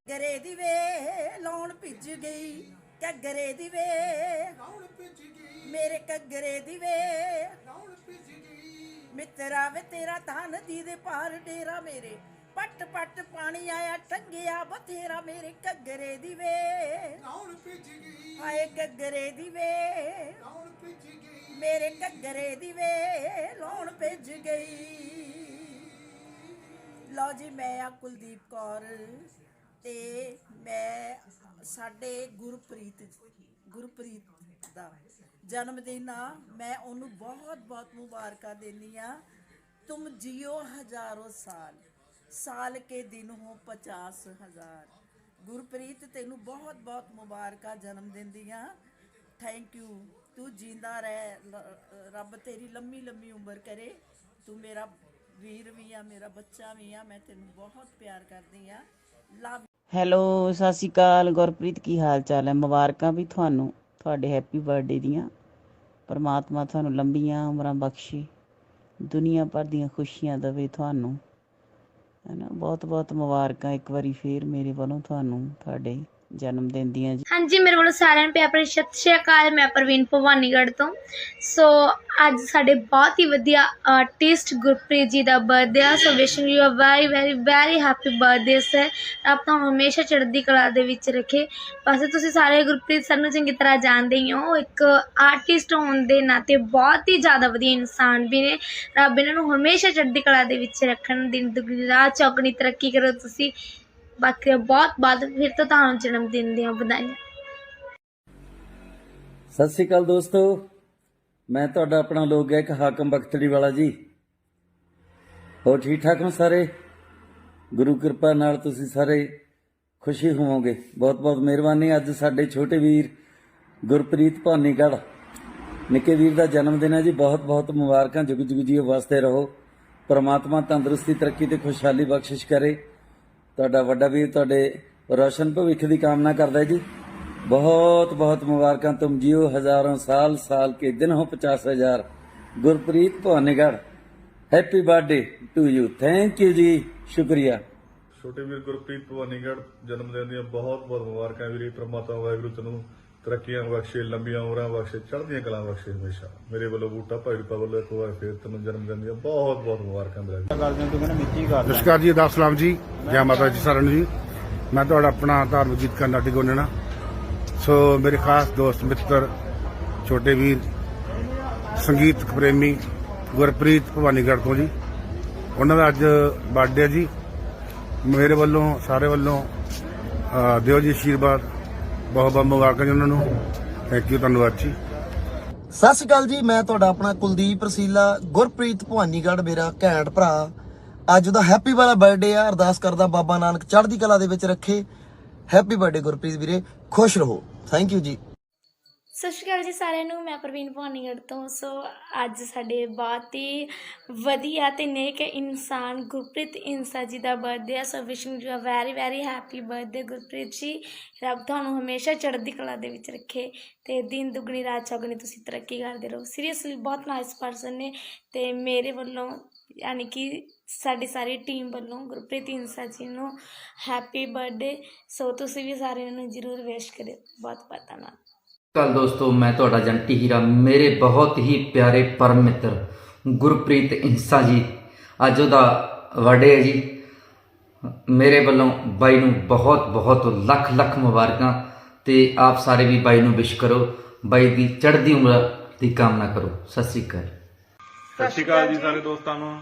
ਘਰੇ ਦੀ ਵੇ ਲਾਉਣ ਭਿੱਜ ਗਈ ਘੱਗਰੇ ਦੀ ਵੇ। ਲਾਉਣ ਭਿੱਜ ਗਈ। ਮੇਰੇ ਦੀ ਵੇ। ਲਾਉਣ ਭਿੱਜ ਗਈ। ਮਿੱਤਰਾ ਵੇ ਤੇਰਾ ਧਨ ਦੀ ਦੇ ਪਾਰ ਡੇਰਾ ਮੇਰੇ। ਪੱਟ ਪੱਟ ਪਾਣੀ ਆਇਆ ਟੰਗਿਆ ਬਥੇਰਾ ਮੇਰੇ ਘੱਗਰੇ ਦੀ ਵੇ ਕੌਣ ਭਿੱਜ ਗਈ? ਹਾਏ ਘੱਗਰੇ ਦੀ ਵੇ ਕੌਣ ਭਿੱਜ ਗਈ? ਮੇਰੇ ਘੱਗਰੇ ਦੀ ਵੇ ਲੋਣ ਭਿੱਜ ਗਈ। ਲਓ ਜੀ ਮੈਂ ਆ ਕੁਲਦੀਪ ਕੌਰ ਤੇ ਮੈਂ ਸਾਡੇ ਗੁਰਪ੍ਰੀਤ ਗੁਰਪ੍ਰੀਤ ਦਾ ਜਨਮ ਦਿਨ ਆ। ਮੈਂ ਉਹਨੂੰ ਬਹੁਤ ਬਹੁਤ ਮੁਬਾਰਕਾਂ ਦਿੰਦੀ ਆ। ਤੁਮ ਜਿਓ ਹਜ਼ਾਰੋਂ ਸਾਲ। ਸਾਲ ਕੇ ਦਿਨ ਹੋ 50 ਗੁਰਪ੍ਰੀਤ, ਤੈਨੂੰ ਬਹੁਤ ਬਹੁਤ ਮੁਬਾਰਕਾਂ ਜਨਮ ਦਿਨ ਦੀਆਂ। ਥੈਂਕ ਯੂ ਤੂੰ ਜਿੰਦਾ ਰਹਿ ਰੱਬ ਤੇਰੀ ਲੰਮੀ ਲੰਮੀ ਉਮਰ ਕਰੇ। ਤੂੰ ਮੇਰਾ ਵੀਰ ਵੀ ਆ, ਮੇਰਾ ਬੱਚਾ ਵੀ ਆ, ਮੈਂ ਤੈਨੂੰ ਬਹੁਤ ਪਿਆਰ ਕਰਦੀ ਆ। ਲਵ ਹੈਲੋ ਸਤਿ ਸ਼੍ਰੀ ਅਕਾਲ। ਗੁਰਪ੍ਰੀਤ, ਕੀ ਹਾਲ ਚਾਲ ਹੈ? ਮੁਬਾਰਕਾਂ ਵੀ ਤੁਹਾਨੂੰ, ਤੁਹਾਡੇ ਹੈਪੀ ਬਰਥਡੇ ਦੀਆਂ। ਪਰਮਾਤਮਾ ਤੁਹਾਨੂੰ ਲੰਬੀਆਂ ਉਮਰਾਂ ਬਖਸ਼ੇ। ਦੁਨੀਆ ਭਰ ਦੀਆਂ ਖੁਸ਼ੀਆਂ ਦੇਵੇ ਤੁਹਾਨੂੰ। ਹੈ ਨਾ? ਬਹੁਤ ਬਹੁਤ ਮੁਬਾਰਕਾਂ ਇੱਕ ਵਾਰੀ ਫੇਰ ਮੇਰੇ ਵੱਲੋਂ ਤੁਹਾਨੂੰ ਤੁਹਾਡੇ ਜਨਮ ਦਿਨ ਜੀ। ਹਾਂਜੀ, ਮੇਰੇ ਵੱਲੋਂ ਸਾਰਿਆਂ ਨੂੰ ਪਿਆਰ ਭਰੀ ਸਤਿ ਸ਼੍ਰੀ ਅਕਾਲ। ਮੈਂ ਪ੍ਰਵੀਨ ਭਵਾਨੀਗੜ੍ਹ ਤੋਂ। ਸੋ ਅੱਜ ਸਾਡੇ ਬਹੁਤ ਹੀ ਵਧੀਆ ਆਰਟਿਸਟ ਗੁਰਪ੍ਰੀਤ ਜੀ ਦਾ ਬਰਥਡੇ ਆ। So wishing you a very very very happy birthday sir ਰੱਬ ਤੁਹਾਨੂੰ ਹਮੇਸ਼ਾ ਚੜ੍ਹਦੀ ਕਲਾ ਦੇ ਵਿੱਚ ਰੱਖੇ। ਵੈਸੇ ਤੁਸੀਂ ਸਾਰੇ ਗੁਰਪ੍ਰੀਤ ਸਰ ਨੂੰ ਚੰਗੀ ਤਰ੍ਹਾਂ ਜਾਣਦੇ ਹੀ ਹੋ। ਇੱਕ ਆਰਟਿਸਟ ਹੋਣ ਦੇ ਨਾਤੇ ਬਹੁਤ ਹੀ ਜ਼ਿਆਦਾ ਵਧੀਆ ਇਨਸਾਨ ਵੀ ਨੇ। ਰੱਬ ਇਹਨਾਂ ਨੂੰ ਹਮੇਸ਼ਾ ਚੜ੍ਹਦੀ ਕਲਾ ਦੇ ਵਿੱਚ ਰੱਖਣ, ਦਿਨ ਦੁਗਣੀ ਰਾਤ ਚੌਗਣੀ ਤਰੱਕੀ ਕਰੋ ਤੁਸੀਂ। ਬਾਕੀ ਬਹੁਤ ਬਹੁਤ ਫਿਰ ਤੋਂ ਤੁਹਾਨੂੰ ਜਨਮ ਦਿਨ ਦੀਆਂ ਵਧਾਈਆਂ। ਸਤਿ ਸ਼੍ਰੀ ਅਕਾਲ ਦੋਸਤੋ, ਮੈਂ ਤੁਹਾਡਾ ਆਪਣਾ ਲੋਕ ਗਾਇਕ ਹਾਕਮ ਬਖਤੜੀ ਵਾਲਾ ਜੀ। ਹੋ ਠੀਕ ਠਾਕ ਹੋ ਸਾਰੇ? ਗੁਰੂ ਕਿਰਪਾ ਨਾਲ ਤੁਸੀਂ ਸਾਰੇ ਖੁਸ਼ੀ ਹੋਵੋਗੇ। ਬਹੁਤ ਬਹੁਤ ਮਿਹਰਬਾਨੀ ਅੱਜ ਸਾਡੇ ਛੋਟੇ ਵੀਰ ਗੁਰਪ੍ਰੀਤ ਭਾਨੀਗੜ। ਨਿੱਕੇ ਵੀਰ ਦਾ ਜਨਮ ਦਿਨ ਹੈ ਜੀ। ਬਹੁਤ ਬਹੁਤ ਮੁਬਾਰਕਾਂ। ਜੁਗ ਜੁਗ ਜੀ ਵਾਸਤੇ ਰਹੋ। ਪ੍ਰਮਾਤਮਾ ਤੰਦਰੁਸਤੀ, ਤਰੱਕੀ ਤੇ ਖੁਸ਼ਹਾਲੀ ਬਖਸ਼ਿਸ਼ ਕਰੇ। ਤੁਹਾਡਾ ਵੱਡਾ ਵੀਰ ਤੁਹਾਡੇ ਰੋਸ਼ਨ ਭਵਿੱਖ ਦੀ ਕਾਮਨਾ ਕਰਦਾ ਜੀ। ਬਹੁਤ ਬਹੁਤ ਮੁਬਾਰਕਾਂ ਤੁਮ ਜਿਓ। ਹਜ਼ਾਰਾਂ ਸਾਲ ਸਾਲ ਕੇ ਦਿਨ ਹੋ 50 Gurpreet Bhawanigarh happy birthday to you thank you ji. ਸ਼ੁਕਰੀਆ। ਛੋਟੇ ਵੀਰ ਗੁਰਪ੍ਰੀਤ ਭਵਾਨੀਗੜ੍ਹ, ਜਨਮ ਦਿਨ ਦੀਆਂ ਬਹੁਤ ਬਹੁਤ ਮੁਬਾਰਕਾਂ ਵੀਰੇ। ਪ੍ਰਮਾਤਮਾ ਵਾਹਿਗੁਰੂ ਤੈਨੂੰ ਤਰੱਕੀਆਂ ਬਖਸ਼ੇ ਲੰਬੀਆਂ ਉਮਰਾਂ ਬਖਸ਼ੇ ਚੜ੍ਹਦੀਆਂ ਕਲਾਂ ਬਖਸ਼ੇ ਹਮੇਸ਼ਾ। ਮੇਰੇ ਵੱਲੋਂ ਬੂਟਾ ਭਾਈ ਰੂਪਾ ਵੱਲੋਂ ਇੱਕ ਵਾਰ ਫੇਰ ਤੈਨੂੰ ਜਨਮ ਦਿਨ ਦੀਆਂ ਬਹੁਤ ਬਹੁਤ ਮੁਬਾਰਕਾਂ ਮੇਰਾ ਵੀਰ। ਨਮਸਕਾਰ ਜੀ ਅਦਾਬ ਸਲਾਮ ਜੀ। ਜੈ ਮਾਤਾ ਜੀ ਸਾਰਿਆਂ ਨੂੰ ਜੀ। ਮੈਂ ਤੁਹਾਡਾ ਆਪਣਾ ਧਾਰਮਿਕ ਗੀਤਕਾਰ ਨਾਟੀ ਗੋਨਣਾ। ਸੋ ਮੇਰੇ ਖਾਸ ਦੋਸਤ ਮਿੱਤਰ ਛੋਟੇ ਵੀਰ ਸੰਗੀਤ ਪ੍ਰੇਮੀ ਗੁਰਪ੍ਰੀਤ ਭਵਾਨੀਗੜ੍ਹ ਤੋਂ ਜੀ। ਉਹਨਾਂ ਦਾ ਅੱਜ ਬਰਥਡੇ ਜੀ। ਮੇਰੇ ਵੱਲੋਂ ਸਾਰੇ ਵੱਲੋਂ ਦਿਓ ਜੀ ਆਸ਼ੀਰਵਾਦ ਬਹੁਤ ਬਹੁਤ ਮੁਬਾਰਕਾਂ ਜੀ ਉਹਨਾਂ ਨੂੰ। ਥੈਂਕ ਯੂ ਧੰਨਵਾਦ ਜੀ। ਸਤਿ ਸ਼੍ਰੀ ਅਕਾਲ ਜੀ, ਮੈਂ ਤੁਹਾਡਾ ਆਪਣਾ ਕੁਲਦੀਪ ਰਸੀਲਾ, ਗੁਰਪ੍ਰੀਤ ਭਵਾਨੀਗੜ੍ਹ, ਮੇਰਾ ਘੈਂਟ ਭਰਾ। ਅੱਜ ਉਹਦਾ ਹੈਪੀ ਵਾਲਾ ਬਰਥਡੇ ਆ, ਅਰਦਾਸ ਕਰਦਾ ਬਾਬਾ ਨਾਨਕ ਚੜ੍ਹਦੀ ਕਲਾ ਦੇ ਵਿੱਚ ਰੱਖੇ। ਹੈਪੀ ਬਰਥਡੇ ਗੁਰਪ੍ਰੀਤ ਵੀਰੇ, ਖੁਸ਼ ਰਹੋ। ਥੈਂਕ ਯੂ ਜੀ। ਸਤਿ ਸ਼੍ਰੀ ਅਕਾਲ ਜੀ ਸਾਰਿਆਂ ਨੂੰ, ਮੈਂ ਪ੍ਰਵੀਨ ਭਵਾਨੀਗੜ੍ਹ ਤੋਂ। ਸੋ ਅੱਜ ਸਾਡੇ ਬਹੁਤ ਹੀ ਵਧੀਆ ਤੇ ਨੇਕ ਇਨਸਾਨ ਗੁਰਪ੍ਰੀਤ ਇੰਸਾ ਜੀ ਦਾ ਬਰਥਡੇ ਹੈ so wishing you a very very happy birthday Gurpreet ji. ਰੱਬ ਤੁਹਾਨੂੰ ਹਮੇਸ਼ਾ ਚੜ੍ਹਦੀ ਕਲਾ ਦੇ ਵਿੱਚ ਰੱਖੇ ਤੇ ਦਿਨ ਦੁਗਣੀ, ਰਾਤ ਚੌਗਣੀ ਤੁਸੀਂ ਤਰੱਕੀ ਕਰਦੇ ਰਹੋ। ਸੀਰੀਅਸਲੀ ਬਹੁਤ ਨਾਈਸ ਪਰਸਨ ਨੇ ਤੇ ਮੇਰੇ ਵੱਲੋਂ ਯਾਨੀ ਕਿ ਸਾਡੀ ਸਾਰੀ ਟੀਮ ਵੱਲੋਂ ਗੁਰਪ੍ਰੀਤ ਇੰਸਾ ਜੀ ਨੂੰ ਹੈਪੀ ਬਰਥਡੇ ਸੋ ਤੁਸੀਂ ਵੀ ਸਾਰਿਆਂ ਨੂੰ ਜ਼ਰੂਰ ਵਿਸ਼ ਕਰਿਓ। ਬਹੁਤ ਬਹੁਤ ਧੰਨਵਾਦ। ਕੱਲ ਦੋਸਤੋ ਮੈਂ ਤੁਹਾਡਾ ਜੰਟੀ ਹੀਰਾ ਮੇਰੇ ਬਹੁਤ ਹੀ ਪਿਆਰੇ ਪਰਮ ਮਿੱਤਰ ਗੁਰਪ੍ਰੀਤ ਇੰਸਾ ਜੀ। ਅੱਜ ਉਹਦਾ ਬਰਥਡੇ ਹੈ ਜੀ। ਮੇਰੇ ਵੱਲੋਂ ਬਾਈ ਨੂੰ ਬਹੁਤ ਬਹੁਤ ਲੱਖ ਲੱਖ ਮੁਬਾਰਕਾਂ ਤੇ ਆਪ ਸਾਰੇ ਵੀ ਬਾਈ ਨੂੰ ਵਿਸ਼ ਕਰੋ। ਬਾਈ ਦੀ ਚੜ੍ਹਦੀ ਉਮਰ ਦੀ ਕਾਮਨਾ ਕਰੋ। ਸਤਿ ਸ੍ਰੀ ਅਕਾਲ। ਸਤਿ ਸ਼੍ਰੀ ਅਕਾਲ ਜੀ ਸਾਰੇ ਦੋਸਤਾਂ ਨੂੰ।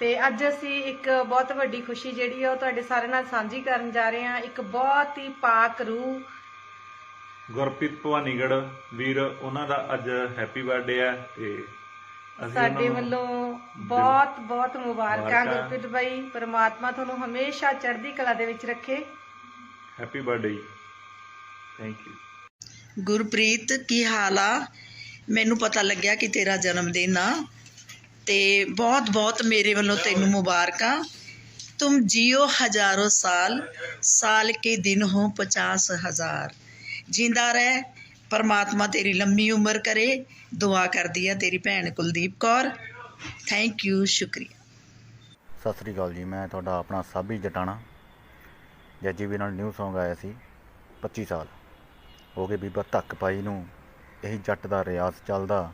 ਤੇ ਅੱਜ ਅਸੀਂ ਇੱਕ ਬਹੁਤ ਵੱਡੀ ਖੁਸ਼ੀ ਜਿਹੜੀ ਆ ਉਹ ਤੁਹਾਡੇ ਸਾਰਿਆਂ ਨਾਲ ਸਾਂਝੀ ਕਰਨ ਜਾ ਰਹੇ ਹਾਂ। ਇੱਕ ਬਹੁਤ ਹੀ ਪਾਕ ਰੂਹ ਗੁਰਪ੍ਰੀਤ ਭਵਾਨੀਗੜ੍ਹ ਵੀਰ ਉਹਨਾਂ ਦਾ ਅੱਜ ਹੈਪੀ ਬਰਥਡੇ ਹੈ ਤੇ ਅਸੀਂ ਸਾਡੇ ਉਹਨਾਂ ਨੂੰ ਵੱਲੋਂ ਬਹੁਤ ਬਹੁਤ ਮੁਬਾਰਕਾਂ ਮੁਬਾਰਕਾਂ। ਗੁਰਪ੍ਰੀਤ ਬਾਈ। ਪ੍ਰਮਾਤਮਾ ਤੁਹਾਨੂੰ ਹਮੇਸ਼ਾ ਚੜ੍ਹਦੀ ਕਲਾ ਦੇ ਵਿੱਚ ਰੱਖੇ। Happy birthday thank you Gurpreet ਕੀ ਹਾਲ ਆ? ਮੈਨੂੰ ਪਤਾ ਲੱਗਿਆ ਕਿ ਤੇਰਾ ਜਨਮ ਦਿਨ ਆ ਤੇ ਬਹੁਤ ਬਹੁਤ ਮੇਰੇ ਵੱਲੋਂ ਤੈਨੂੰ ਮੁਬਾਰਕਾਂ। ਤੁਮ ਜਿਓ ਹਜ਼ਾਰੋਂ ਸਾਲ ਸਾਲ ਕੇ ਦਿਨ ਹੋ 50 ਹਜ਼ਾਰ। ਜਿੰਦਾ ਰਹਿ, ਪਰਮਾਤਮਾ ਤੇਰੀ ਲੰਮੀ ਉਮਰ ਕਰੇ, ਦੁਆ ਕਰਦੀ ਆ ਤੇਰੀ ਭੈਣ ਕੁਲਦੀਪ ਕੌਰ। ਥੈਂਕ ਯੂ ਸ਼ੁਕਰੀਆ। ਸਤਿ ਸ੍ਰੀ ਅਕਾਲ ਜੀ, ਮੈਂ ਤੁਹਾਡਾ ਆਪਣਾ ਸਾਬੀ ਜਟਾਣਾ। ਜੱਜੀ ਵੀ ਨਾਲ ਨਿਊ Song ਆਇਆ ਸੀ 25 ਸਾਲ। ਹੋ ਗਏ ਬੀਬਾ ਧੱਕ ਪਾਈ ਨੂੰ, ਇਹੀ ਜੱਟ ਦਾ ਰਿਆਜ਼ ਚੱਲਦਾ।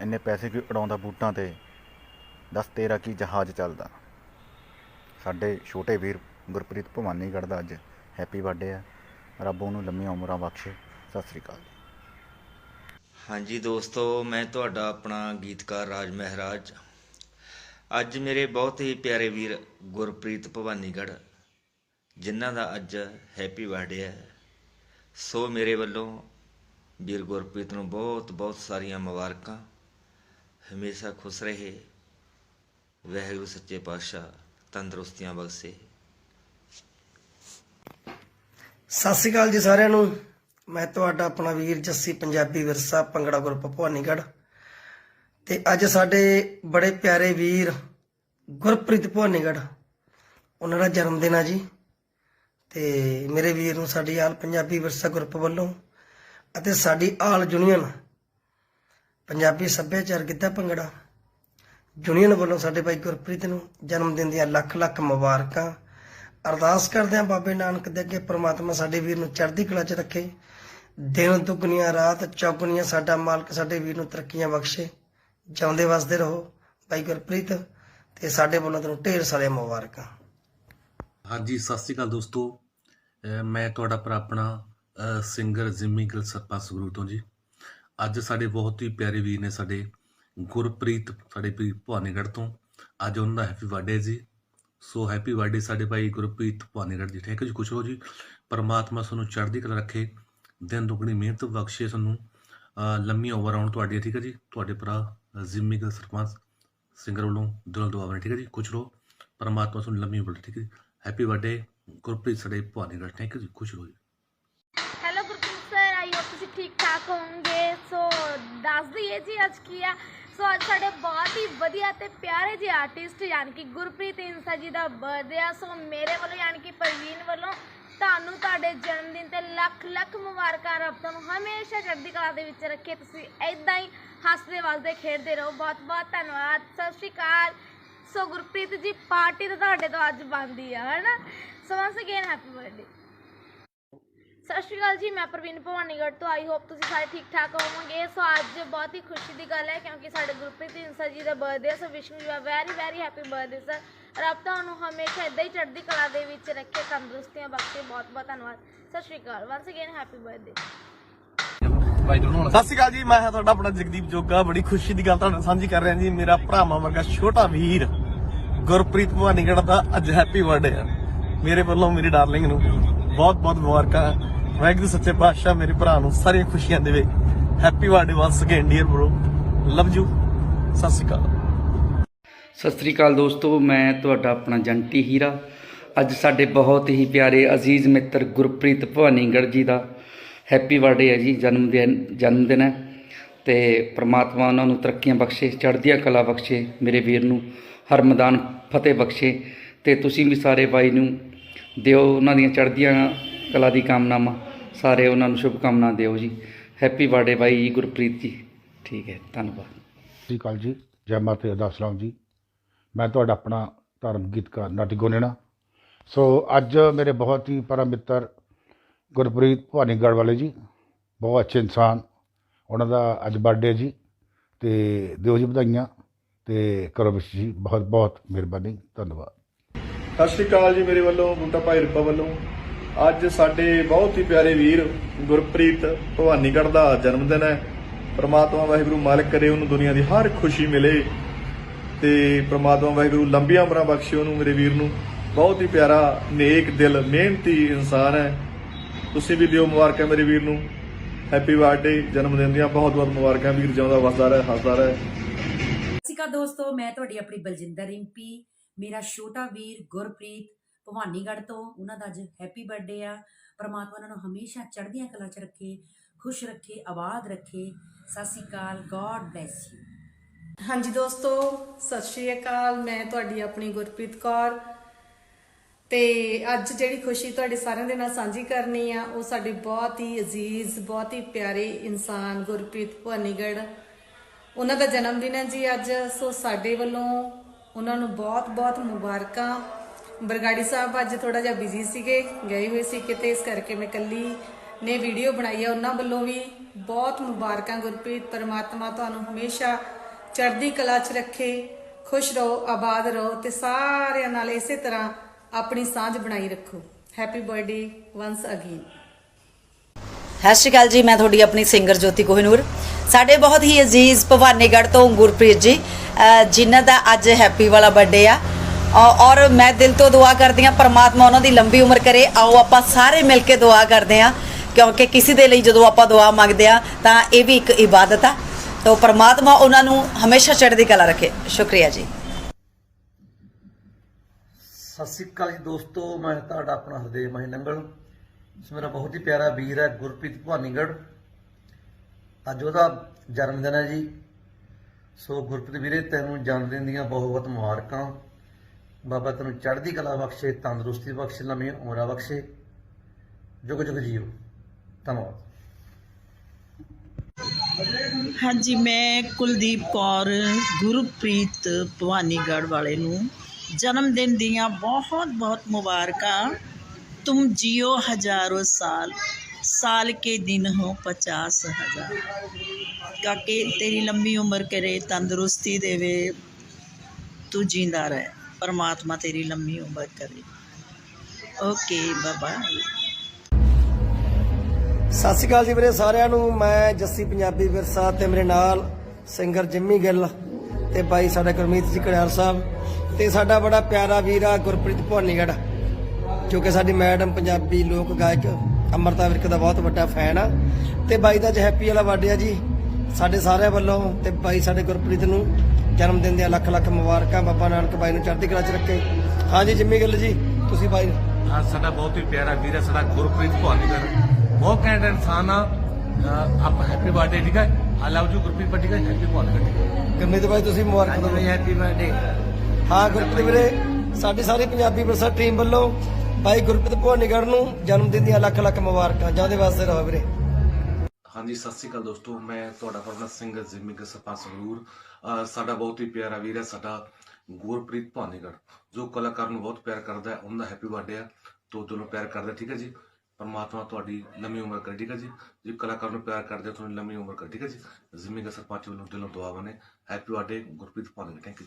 ਇੰਨੇ ਪੈਸੇ ਕਿਉਂ ਉਡਾਉਂਦਾ ਬੂਟਾਂ ਤੇ? ਦੱਸ ਤੇਰਾ ਕੀ ਜਹਾਜ਼ ਚੱਲਦਾ? ਸਾਡੇ ਛੋਟੇ ਵੀਰ ਗੁਰਪ੍ਰੀਤ ਭਵਾਨੀਗੜ੍ਹ ਦਾ ਅੱਜ ਹੈਪੀ ਬਰਥਡੇ ਆ। ਰੱਬ ਉਹਨੂੰ ਲੰਮੀਆਂ ਉਮਰਾਂ ਬਖਸ਼ੇ। ਸਤਿ ਸ੍ਰੀ ਅਕਾਲ ਜੀ। ਹਾਂਜੀ ਦੋਸਤੋ, ਮੈਂ ਤੁਹਾਡਾ ਆਪਣਾ ਗੀਤਕਾਰ ਰਾਜ ਮਹਿਰਾਜ। ਅੱਜ ਮੇਰੇ ਬਹੁਤ ਹੀ ਪਿਆਰੇ ਵੀਰ ਗੁਰਪ੍ਰੀਤ ਭਵਾਨੀਗੜ੍ਹ, ਜਿਨ੍ਹਾਂ ਦਾ ਅੱਜ ਹੈਪੀ ਬਰਥਡੇ ਹੈ। ਸੋ ਮੇਰੇ ਵੱਲੋਂ ਵੀਰ ਗੁਰਪ੍ਰੀਤ ਨੂੰ ਬਹੁਤ ਬਹੁਤ ਸਾਰੀਆਂ ਮੁਬਾਰਕਾਂ। ਹਮੇਸ਼ਾ ਖੁਸ਼ ਰਹੇ। ਵਾਹਿਗੁਰੂ ਸੱਚੇ ਪਾਤਸ਼ਾਹ ਤੰਦਰੁਸਤੀਆਂ ਬਖਸ਼ੇ। ਸਤਿ ਸ਼੍ਰੀ ਅਕਾਲ ਜੀ ਸਾਰਿਆਂ ਨੂੰ। ਮੈਂ ਤੁਹਾਡਾ ਆਪਣਾ ਵੀਰ ਜੱਸੀ ਪੰਜਾਬੀ ਵਿਰਸਾ ਭੰਗੜਾ ਗਰੁੱਪ ਭਵਾਨੀਗੜ੍ਹ। ਤੇ ਅੱਜ ਸਾਡੇ ਬੜੇ ਪਿਆਰੇ ਵੀਰ ਗੁਰਪ੍ਰੀਤ ਭਵਾਨੀਗੜ੍ਹ। ਉਹਨਾਂ ਦਾ ਜਨਮ ਦਿਨ ਆ ਜੀ। ਤੇ ਮੇਰੇ ਵੀਰ ਨੂੰ ਸਾਡੀ ਆਲ ਪੰਜਾਬੀ ਵਿਰਸਾ ਗਰੁੱਪ ਵੱਲੋਂ ਅਤੇ ਸਾਡੀ ਆਲ ਯੂਨੀਅਨ ਪੰਜਾਬੀ ਸੱਭਿਆਚਾਰ ਗਿੱਧਾ ਭੰਗੜਾ ਯੂਨੀਅਨ ਵੱਲੋਂ ਸਾਡੇ ਭਾਈ ਗੁਰਪ੍ਰੀਤ ਨੂੰ ਜਨਮ ਦਿਨ ਦੀਆਂ ਲੱਖ ਲੱਖ ਮੁਬਾਰਕਾਂ। ਅਰਦਾਸ ਕਰਦੇ ਹਾਂ ਬਾਬੇ ਨਾਨਕ ਦੇ ਅੱਗੇ ਪ੍ਰਮਾਤਮਾ ਸਾਡੇ ਵੀਰ ਨੂੰ ਚੜ੍ਹਦੀ ਕਲਾ 'ਚ ਰੱਖੇ। ਦਿਨ ਦੁਗਣੀਆਂ, ਰਾਤ ਚੌਗਣੀਆਂ ਸਾਡਾ ਮਾਲਕ ਸਾਡੇ ਵੀਰ ਨੂੰ ਤਰੱਕੀਆਂ ਬਖਸ਼ੇ। ਜਾਉਂਦੇ ਵਸਦੇ ਰਹੋ। ਭਾਈ ਗੁਰਪ੍ਰੀਤ ਤੇ ਸਾਡੇ ਵੱਲੋਂ ਤੁਹਾਨੂੰ ਢੇਰ ਸਾਰੀਆਂ ਮੁਬਾਰਕਾਂ। ਹਾਂਜੀ, ਸਤਿ ਸ਼੍ਰੀ ਅਕਾਲ ਦੋਸਤੋ। ਮੈਂ ਤੁਹਾਡਾ ਭਰਾ ਆਪਣਾ ਸਿੰਗਰ ਜ਼ਿੰਮੀ ਗਿੱਲ ਸਰਪੰਚ ਸੰਗਰੂਰ ਤੋਂ ਜੀ। ਅੱਜ ਸਾਡੇ ਬਹੁਤ ਹੀ ਪਿਆਰੇ ਵੀਰ ਨੇ ਸਾਡੇ ਗੁਰਪ੍ਰੀਤ, ਸਾਡੇ ਭਵਾਨੀਗੜ੍ਹ ਤੋਂ। ਅੱਜ ਉਹਨਾਂ ਦਾ ਹੈਪੀ ਬਰਥਡੇ ਜੀ। ਸੋ ਹੈਪੀ ਬਰਥਡੇ ਸਾਡੇ ਭਾਈ ਗੁਰਪ੍ਰੀਤ ਭਵਾਨੀਗੜ੍ਹ ਜੀ। ਥੈਂਕ ਯੂ ਖੁਸ਼ ਰਹੋ ਜੀ। ਪਰਮਾਤਮਾ ਤੁਹਾਨੂੰ ਚੜ੍ਹਦੀ ਕਲਾ ਰੱਖੇ। ਦਿਨ ਦੁਗਣੀ ਮਿਹਨਤ ਬਖਸ਼ੇ ਤੁਹਾਨੂੰ ਲੰਮੀ ਉਮਰ ਆਉਣ ਤੁਹਾਡੀ ਠੀਕ ਹੈ ਜੀ। ਤੁਹਾਡੇ ਭਰਾ ਜ਼ਿੰਮੀ ਗਿੱਲ ਸਰਪੰਚ ਸਿੰਗਰ ਵੱਲੋਂ ਦਿਲੋਂ ਦੁਆਵਾਂ ਨੇ ਠੀਕ ਹੈ ਜੀ। ਖੁਸ਼ ਰਹੋ। ਪਰਮਾਤਮਾ ਤੁਹਾਨੂੰ ਲੰਮੀ ਉਮਰ ਠੀਕ ਹੈ ਜੀ। ਹੈਪੀ ਬਰਥਡੇ ਗੁਰਪ੍ਰੀਤ ਸਾਡੇ ਭਵਾਨੀਗੜ੍ਹ ਥੈਂਕ ਯੂ ਜੀ, ਖੁਸ਼ ਰਹੋ ਜੀ। Hello Gurpreet sir I hope ਤੁਸੀਂ ਠੀਕ ਠਾਕ ਹੋਵੋਗੇ। ਸੋ ਦੱਸ ਦਈਏ ਜੀ ਅੱਜ ਕੀ ਆ? ਸੋ ਅੱਜ ਸਾਡੇ ਬਹੁਤ ਹੀ ਵਧੀਆ ਤੇ ਪਿਆਰੇ ਜਿਹੇ ਆਰਟਿਸਟ ਯਾਨੀ ਕਿ ਗੁਰਪ੍ਰੀਤ ਇੰਸਾ ਜੀ ਦਾ ਬਰਥਡੇ ਆ। ਸੋ ਮੇਰੇ ਵੱਲੋਂ ਯਾਨੀ ਕਿ ਪ੍ਰਵੀਨ ਵੱਲੋਂ ਤੁਹਾਨੂੰ ਤੁਹਾਡੇ ਜਨਮ ਦਿਨ ਤੇ ਲੱਖ ਲੱਖ ਮੁਬਾਰਕਾਂ ਰੱਬ ਤੁਹਾਨੂੰ ਹਮੇਸ਼ਾ ਚੜ੍ਹਦੀ ਕਲਾ ਦੇ ਵਿੱਚ ਰੱਖੇ। ਤੁਸੀਂ ਐਦਾਂ ਹੀ ਹੱਸਦੇ ਵੱਸਦੇ ਖੇਡਦੇ ਰਹੋ। ਬਹੁਤ ਬਹੁਤ ਧੰਨਵਾਦ। ਸਤਿ ਸ਼੍ਰੀ ਅਕਾਲ। ਸੋ ਗੁਰਪ੍ਰੀਤ ਜੀ ਪਾਰਟੀ ਤਾਂ ਤੁਹਾਡੇ ਤੋਂ ਅੱਜ ਬਣਦੀ ਆ, ਹਨਾ? So once again happy birthday ਸਤਿ ਸ਼੍ਰੀ ਅਕਾਲ ਜੀ, ਮੈਂ ਪ੍ਰਵੀਨ ਭਵਾਨੀਗੜ੍ਹ ਤੋਂ ਆਈ ਹੋਪ ਤੁਸੀਂ ਸਾਰੇ ਠੀਕ ਠਾਕ ਹੋਵੋਗੇ। ਸੋ ਅੱਜ ਬਹੁਤ ਹੀ ਖੁਸ਼ੀ ਦੀ ਗੱਲ ਹੈ, ਕਿਉਂਕਿ ਸਾਡੇ ਗੁਰਪ੍ਰੀਤ ਇੰਸਾ ਜੀ ਦਾ birthday so wish you very very happy birthday sir ਰੱਬ ਤੁਹਾਨੂੰ ਹਮੇਸ਼ਾ ਇਦਾਂ ਹੀ ਚੜ੍ਹਦੀ ਕਲਾ ਦੇ ਵਿੱਚ ਰੱਖੇ, ਤੰਦਰੁਸਤੀਆਂ ਬਖਸ਼ੇ, ਬਹੁਤ ਬਹੁਤ ਧੰਨਵਾਦ। ਸਤਿ ਸ਼੍ਰੀ ਅਕਾਲ ਵਾਂਸ ਅਗੇਨ ਹੈਪੀ ਬਰਥਡੇ ਸਤਿ ਸ਼੍ਰੀ ਅਕਾਲ ਜੀ, ਮੈਂ ਹਾਂ ਤੁਹਾਡਾ ਆਪਣਾ ਜਗਦੀਪ ਜੋਗਾ, ਬੜੀ ਖੁਸ਼ੀ ਦੀ ਗੱਲ ਤੁਹਾਡੇ ਨਾਲ ਸਾਂਝੀ ਕਰ ਰਿਹਾ ਜੀ, ਮੇਰਾ ਭਰਾਵਾਂ ਵਰਗਾ ਛੋਟਾ ਵੀਰ, ਗੁਰਪ੍ਰੀਤ ਭਵਾਨੀਗੜ੍ਹ ਦਾ ਅੱਜ ਹੈਪੀ ਬਰਥਡੇ ਆ ਮੇਰੇ ਵੱਲੋਂ, ਮੇਰੀ ਡਾਰਲਿੰਗ ਨੂੰ। ਬਹੁਤ ਬਹੁਤ ਮੁਬਾਰਕਾਂ। ਵਾਹਿਗੁਰੂ ਸੱਚੇ ਪਾਤਸ਼ਾਹ ਮੇਰੇ ਭਰਾ ਨੂੰ ਸਾਰੀਆਂ ਖੁਸ਼ੀਆਂ ਦੇਵੇ। Happy birthday once again dear bro love you ਸਤਿ ਸ਼੍ਰੀ ਅਕਾਲ। ਸਤਿ ਸ੍ਰੀ ਅਕਾਲ ਦੋਸਤੋ, ਮੈਂ ਤੁਹਾਡਾ ਆਪਣਾ ਜੰਟੀ ਹੀਰਾ। ਅੱਜ ਸਾਡੇ ਬਹੁਤ ਹੀ ਪਿਆਰੇ ਅਜ਼ੀਜ਼ ਮਿੱਤਰ ਗੁਰਪ੍ਰੀਤ ਭਵਾਨੀਗੜ੍ਹ ਜੀ ਦਾ ਹੈਪੀ ਬਰਥਡੇ ਹੈ ਜੀ, ਜਨਮ ਦਿਨ ਜਨਮ ਦਿਨ ਹੈ। ਤੇ ਪ੍ਰਮਾਤਮਾ ਉਹਨਾਂ ਨੂੰ ਤਰੱਕੀਆਂ ਬਖਸ਼ੇ, ਚੜ੍ਹਦੀਆਂ ਕਲਾ ਬਖਸ਼ੇ, ਮੇਰੇ ਵੀਰ ਨੂੰ ਹਰ ਮੈਦਾਨ ਫਤਿਹ ਬਖਸ਼ੇ। ਤੇ ਤੁਸੀਂ ਵੀ ਸਾਰੇ ਬਾਈ ਨੂੰ ਦਿਓ ਉਹਨਾਂ ਦੀਆਂ ਚੜ੍ਹਦੀਆਂ ਕਲਾ ਦੀ ਕਾਮਨਾਵਾਂ, ਸਾਰੇ ਉਹਨਾਂ ਨੂੰ ਸ਼ੁਭ ਕਾਮਨਾ ਦਿਓ ਜੀ। ਹੈਪੀ ਬਰਥਡੇ ਬਾਈ ਜੀ, ਗੁਰਪ੍ਰੀਤ ਜੀ। ਠੀਕ ਹੈ, ਧੰਨਵਾਦ। ਸਤਿ ਸ਼੍ਰੀ ਅਕਾਲ ਜੀ, ਜੈ ਮਾਤਾ ਅਰਦਾਸ ਰਾਮ ਜੀ। ਮੈਂ ਤੁਹਾਡਾ ਆਪਣਾ ਧਾਰਮਿਕ ਗੀਤਕਾਰ ਨਾਟੀ ਗੋਨੇਣਾ। ਸੋ ਅੱਜ ਮੇਰੇ ਬਹੁਤ ਹੀ ਪਰਮ ਮਿੱਤਰ ਗੁਰਪ੍ਰੀਤ ਭਵਾਨੀਗੜ੍ਹ ਵਾਲੇ ਜੀ, ਬਹੁਤ ਅੱਛੇ ਇਨਸਾਨ, ਉਹਨਾਂ ਦਾ ਅੱਜ ਬਰਥਡੇ ਜੀ, ਤੇ ਦਿਓ ਜੀ ਵਧਾਈਆਂ, ਤੇ ਕਰੋ ਵਿਸ਼ ਜੀ ਬਹੁਤ ਬਹੁਤ ਮਿਹਰਬਾਨੀ, ਧੰਨਵਾਦ। ਸਤਿ ਸ਼੍ਰੀ ਅਕਾਲ ਜੀ ਮੇਰੇ ਵੱਲੋਂ ਬੂਟਾ ਭਾਈ ਰੁਪਾ ਵੱਲੋਂ। ਅੱਜ ਸਾਡੇ ਬਹੁਤ ਹੀ ਪਿਆਰੇ ਵੀਰ ਗੁਰਪ੍ਰੀਤ ਭਵਾਨੀਗੜ੍ਹ ਦਾ ਜਨਮ ਦਿਨ ਹੈ। ਪ੍ਰਮਾਤਮਾ ਵਾਹਿਗੁਰੂ ਮਾਲਕ ਕਰੇ, ਉਹਨੂੰ ਦੁਨੀਆ ਦੀ ਹਰ ਖੁਸ਼ੀ ਮਿਲੇ। ਤੇ ਪ੍ਰਮਾਤਮਾ ਵਾਹਿਗੁਰੂ ਲੰਬੀਆਂ ਉਮਰਾਂ ਬਖਸ਼ੇ ਉਹਨੂੰ ਮੇਰੇ ਵੀਰ ਨੂੰ। ਬਹੁਤ ਹੀ ਪਿਆਰਾ, ਨੇਕ ਦਿਲ, ਮਿਹਨਤੀ ਇਨਸਾਨ ਹੈ। ਤੁਸੀਂ ਵੀ ਦਿਓ ਮੁਬਾਰਕਾਂ ਮੇਰੇ ਵੀਰ ਨੂੰ। ਹੈਪੀ ਬਰਥਡੇ ਜਨਮ ਦਿਨ ਦੀਆਂ ਬਹੁਤ ਬਹੁਤ ਮੁਬਾਰਕਾਂ। ਵੀਰ ਜਿਉਂਦਾ ਵਸਦਾ ਰਹੇ, ਹੱਸਦਾ ਰਹੇ। ਸਤਿ ਸ਼੍ਰੀ ਅਕਾਲ ਦੋਸਤੋ, ਮੈਂ ਤੁਹਾਡੀ ਆਪਣੀ ਬਲਜਿੰਦਰ ਰਿੰਪੀ। ਮੇਰਾ ਛੋਟਾ ਵੀਰ ਗੁਰਪ੍ਰੀਤ ਭਵਾਨੀਗੜ੍ਹ ਤੋਂ, ਉਹਨਾਂ ਦਾ ਅੱਜ ਹੈਪੀ ਬਰਥਡੇ ਆ। ਪਰਮਾਤਮਾ ਉਹਨਾਂ ਨੂੰ ਹਮੇਸ਼ਾ ਚੜ੍ਹਦੀਆਂ ਕਲਾ 'ਚ ਰੱਖੇ, ਖੁਸ਼ ਰੱਖੇ, ਆਬਾਦ ਰੱਖੇ। ਸਤਿ ਸ਼੍ਰੀ ਅਕਾਲ ਗੋਡ ਬlesਸ ਯੂ ਹਾਂਜੀ ਦੋਸਤੋ, ਸਤਿ ਸ਼੍ਰੀ ਅਕਾਲ, ਮੈਂ ਤੁਹਾਡੀ ਆਪਣੀ ਗੁਰਪ੍ਰੀਤ ਕੌਰ। ਤੇ ਅੱਜ ਜਿਹੜੀ ਖੁਸ਼ੀ ਤੁਹਾਡੇ ਸਾਰਿਆਂ ਦੇ ਨਾਲ ਸਾਂਝੀ ਕਰਨੀ ਆ, ਉਹ ਸਾਡੇ ਬਹੁਤ ਹੀ ਅਜ਼ੀਜ਼, ਬਹੁਤ ਹੀ ਪਿਆਰੇ ਇਨਸਾਨ ਗੁਰਪ੍ਰੀਤ ਭਵਾਨੀਗੜ੍ਹ। ਉਹਨਾਂ ਦਾ ਜਨਮ ਦਿਨ ਹੈ ਜੀ ਅੱਜ, ਸੋ ਸਾਡੇ ਵੱਲੋਂ ਉਹਨਾਂ ਨੂੰ ਬਹੁਤ-ਬਹੁਤ ਮੁਬਾਰਕਾਂ। ਬਰਗਾੜੀ ਸਾਹਿਬ ਅੱਜ ਥੋੜਾ ਜਿਹਾ ਬਿਜ਼ੀ ਸੀਗੇ, ਗਏ ਹੋਏ ਸੀ ਕਿਤੇ, ਇਸ ਕਰਕੇ ਮੈਂ ਇਕੱਲੀ ਨੇ ਵੀਡੀਓ ਬਣਾਈ ਹੈ ਉਹਨਾਂ ਵੱਲੋਂ ਵੀ ਬਹੁਤ ਮੁਬਾਰਕਾਂ, ਗੁਰਪ੍ਰੀਤ, ਪਰਮਾਤਮਾ ਤੁਹਾਨੂੰ ਹਮੇਸ਼ਾ ਚੜ੍ਹਦੀ ਕਲਾ 'ਚ ਰੱਖੇ, ਖੁਸ਼ ਰਹੋ, ਆਬਾਦ ਰਹੋ ਤੇ ਸਾਰਿਆਂ ਨਾਲ ਇਸੇ ਤਰ੍ਹਾਂ ਆਪਣੀ ਸਾਂਝ ਬਣਾਈ ਰੱਖੋ। ਹੈਪੀ ਬਰਥਡੇ ਵਾਂਸ ਅਗੇਨ ਸਤਿ ਸ਼੍ਰੀ ਅਕਾਲ ਜੀ, ਮੈਂ ਤੁਹਾਡੀ ਆਪਣੀ ਸਿੰਗਰ ਜੋਤੀ ਕੋਹਿਨੂਰ। ਸਾਡੇ ਬਹੁਤ ਹੀ ਅਜ਼ੀਜ਼ ਭਵਾਨੀਗੜ੍ਹ ਤੋਂ ਗੁਰਪ੍ਰੀਤ ਜੀ ਜਿਨ੍ਹਾਂ ਦਾ ਅੱਜ ਹੈਪੀ ਵਾਲਾ ਬਰਥਡੇ ਆ। ਔਰ ਮੈਂ ਦਿਲ ਤੋਂ ਦੁਆ ਕਰਦੀ ਹਾਂ, ਪਰਮਾਤਮਾ ਉਹਨਾਂ ਦੀ ਲੰਬੀ ਉਮਰ ਕਰੇ। ਆਓ ਆਪਾਂ ਸਾਰੇ ਮਿਲ ਕੇ ਦੁਆ ਕਰਦੇ ਹਾਂ, ਕਿਉਂਕਿ ਕਿਸੇ ਦੇ ਲਈ ਜਦੋਂ ਆਪਾਂ ਦੁਆ ਮੰਗਦੇ ਆ ਤਾਂ ਇਹ ਵੀ ਇੱਕ ਇਬਾਦਤ ਆ। ਤਾਂ ਪਰਮਾਤਮਾ ਉਹਨਾਂ ਨੂੰ ਹਮੇਸ਼ਾ ਚੜ੍ਹਦੀ ਕਲਾ ਰੱਖੇ। ਸ਼ੁਕਰੀਆ ਜੀ। ਸਤਿ ਸ੍ਰੀ ਅਕਾਲ ਜੀ ਦੋਸਤੋ, ਮੈਂ ਤੁਹਾਡਾ ਆਪਣਾ ਹਰਦੇਵ ਮਹੀ ਨੰਗਲ ਸੋ ਮੇਰਾ ਬਹੁਤ ਹੀ ਪਿਆਰਾ ਵੀਰ ਹੈ, ਗੁਰਪ੍ਰੀਤ ਭਵਾਨੀਗੜ੍ਹ। ਅੱਜ ਉਹਦਾ ਜਨਮ ਦਿਨ ਹੈ ਜੀ। ਸੋ ਗੁਰਪ੍ਰੀਤ ਵੀਰੇ, ਤੈਨੂੰ ਜਨਮ ਦਿਨ ਦੀਆਂ ਬਹੁਤ ਬਹੁਤ ਮੁਬਾਰਕਾਂ। ਬਾਬਾ, ਤੈਨੂੰ ਚੜ੍ਹਦੀ ਕਲਾ ਬਖਸ਼ੇ, ਤੰਦਰੁਸਤੀ ਬਖਸ਼ੇ ਲੰਮੀਆਂ ਉਮਰਾਂ ਬਖਸ਼ੇ। ਜੁਗ ਜੁਗ ਜੀਓ। ਧੰਨਵਾਦ। ਹਾਂਜੀ, ਮੈਂ ਕੁਲਦੀਪ ਕੌਰ, ਗੁਰਪ੍ਰੀਤ ਭਵਾਨੀਗੜ੍ਹ ਵਾਲੇ ਨੂੰ ਜਨਮ ਦਿਨ ਦੀਆਂ ਬਹੁਤ ਬਹੁਤ ਮੁਬਾਰਕਾਂ। ਤੁਮ ਜਿਓ ਹਜ਼ਾਰੋਂ ਸਾਲ ਸਾਲ ਕੇ ਦਿਨ ਹੋ 50 ਹਜ਼ਾਰ ਕਾਕੇ ਤੇਰੀ ਲੰਮੀ ਉਮਰ ਕਰੇ ਤੰਦਰੁਸਤੀ ਦੇਵੇ ਤੂੰ ਜਿੰਦਾ ਰਹਿ ਪਰਮਾਤਮਾ ਤੇਰੀ ਲੰਮੀ ਉਮਰ ਕਰੇ ਓਕੇ ਬਾਬਾ ਸਤਿ ਸ਼੍ਰੀ ਅਕਾਲ ਜੀ ਵੀਰੇ ਸਾਰਿਆਂ ਨੂੰ ਮੈਂ ਜੱਸੀ ਪੰਜਾਬੀ ਵਿਰਸਾ ਤੇ ਮੇਰੇ ਨਾਲ ਸਿੰਗਰ ਜਿੰਮੀ ਗਿੱਲ ਤੇ ਬਾਈ ਸਾਡਾ ਗੁਰਮੀਤ ਜੀ ਕੜਿਆਲ ਸਾਹਿਬ ਤੇ ਸਾਡਾ ਬੜਾ ਪਿਆਰਾ ਵੀਰ ਆ ਗੁਰਪ੍ਰੀਤ ਭਵਾਨੀਗੜ੍ਹ ਜੋ ਕਿ ਸਾਡੀ ਮੈਡਮ ਪੰਜਾਬੀ ਲੋਕ ਗਾਇਕ ਅਮਰਤਾ ਵਿਰਕ ਦਾ ਬਹੁਤ ਵੱਡਾ ਫੈਨ ਆ। ਤੇ ਬਾਈ ਦਾ ਅੱਜ ਹੈਪੀ ਵਾਲਾ ਬਰਥਡੇ ਆ ਜੀ। ਸਾਡੇ ਸਾਰਿਆਂ ਵੱਲੋਂ ਤੇ ਬਾਈ ਸਾਡੇ ਗੁਰਪ੍ਰੀਤ ਨੂੰ ਜਨਮ ਦਿਨ ਦੀਆਂ ਲੱਖ ਲੱਖ ਮੁਬਾਰਕਾਂ ਬਾਬਾ ਨਾਨਕ ਬਾਈ ਨੂੰ ਚੜ੍ਹਦੀ ਕਲਾ 'ਚ ਰੱਖੇ। ਹਾਂਜੀ ਜਿੰਮੀ ਗਿੱਲ ਜੀ ਤੁਸੀਂ ਬਾਈ ਆ ਸਾਡਾ ਬਹੁਤ ਹੀ ਪਿਆਰਾ ਵੀਰ ਹੈ ਸਾਡਾ ਗੁਰਪ੍ਰੀਤ ਭਵਾਨੀਗੜ੍ਹ ਬਹੁਤ ਕੈਂਡ ਇਨਸਾਨ ਆ। ਆਪਾਂ ਹੈਪੀ ਬਰਥਡੇ ਠੀਕ ਹੈ I love you Gurpreet buddy the happy Bhawanigarh Gurmeet ਬਾਈ ਤੁਸੀਂ ਮੁਬਾਰਕ ਦਿਓ। ਹੈਪੀ ਬਰਥਡੇ ਹਾਂ ਗੁਰਪ੍ਰੀਤ ਵੀਰੇ ਸਾਡੀ ਸਾਰੀ ਪੰਜਾਬੀ ਵਿਰਸਾ ਟੀਮ ਵੱਲੋਂ ਬਾਈ ਗੁਰਪ੍ਰੀਤ ਭਵਾਨੀਗੜ੍ਹ ਨੂੰ ਜਨਮ ਦਿਨ ਦੀਆਂ ਲੱਖ ਲੱਖ ਮੁਬਾਰਕਾਂ ਜਾਂਦੇ ਵਾਸਤੇ ਰਹੋ ਵੀਰੇ। ਹਾਂਜੀ ਸਤਿ ਸ਼੍ਰੀ ਅਕਾਲ ਦੋਸਤੋ ਮੈਂ ਤੁਹਾਡਾ ਆਪਣਾ ਸਿੰਗਰ ਜ਼ਿਮੀ ਸਰਪੰਚ ਸੰਗਰੂਰ। ਸਾਡਾ ਬਹੁਤ ਹੀ ਪਿਆਰਾ ਵੀਰ ਹੈ ਸਾਡਾ ਗੁਰਪ੍ਰੀਤ ਭਾਨੀਗੜ ਜੋ ਕਲਾਕਾਰ ਨੂੰ ਬਹੁਤ ਪਿਆਰ ਕਰਦਾ ਹੈ ਉਹਨਾਂ ਦਾ ਹੈਪੀ ਬਰਥਡੇ ਆ। ਤੋ ਦਿਲੋਂ ਪਿਆਰ ਕਰਦਾ ਠੀਕ ਹੈ ਜੀ? ਪਰਮਾਤਮਾ ਤੁਹਾਡੀ ਲੰਮੀ ਉਮਰ ਕਰੇ ਠੀਕ ਹੈ ਜੀ? ਜੇ ਕਲਾਕਾਰ ਨੂੰ ਪਿਆਰ ਕਰਦੇ ਹੋ, ਤੁਹਾਨੂੰ ਲੰਮੀ ਉਮਰ ਕਰੇ ਠੀਕ ਹੈ ਜੀ? ਜ਼ਿਮੀ ਸਰਪੰਚ ਵੱਲੋਂ ਦਿਲੋਂ ਦੁਆਵਾਂ ਨੇ happy birthday Gurpreet Bhawanigarh thank you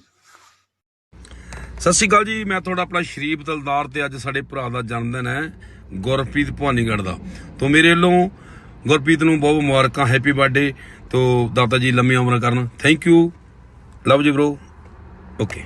ਸਤਿ ਸ਼੍ਰੀ ਅਕਾਲ ਜੀ, ਮੈਂ ਤੁਹਾਡਾ ਆਪਣਾ ਸ਼ਰੀਫ ਦਲਦਾਰ ਤੇ ਅੱਜ ਸਾਡੇ ਭਰਾ ਦਾ ਜਨਮ ਦਿਨ ਹੈ, ਗੁਰਪ੍ਰੀਤ ਭਵਾਨੀਗੜ੍ਹ ਦਾ। ਤੋਂ ਮੇਰੇ ਵੱਲੋਂ ਗੁਰਪ੍ਰੀਤ ਨੂੰ ਬਹੁਤ ਮੁਬਾਰਕਾਂ ਹੈਪੀ ਬਰਥਡੇ ਤੋਂ ਦਾਤਾ ਜੀ ਲੰਮੀ ਉਮਰ ਕਰਨ। Thank you love ji bro okay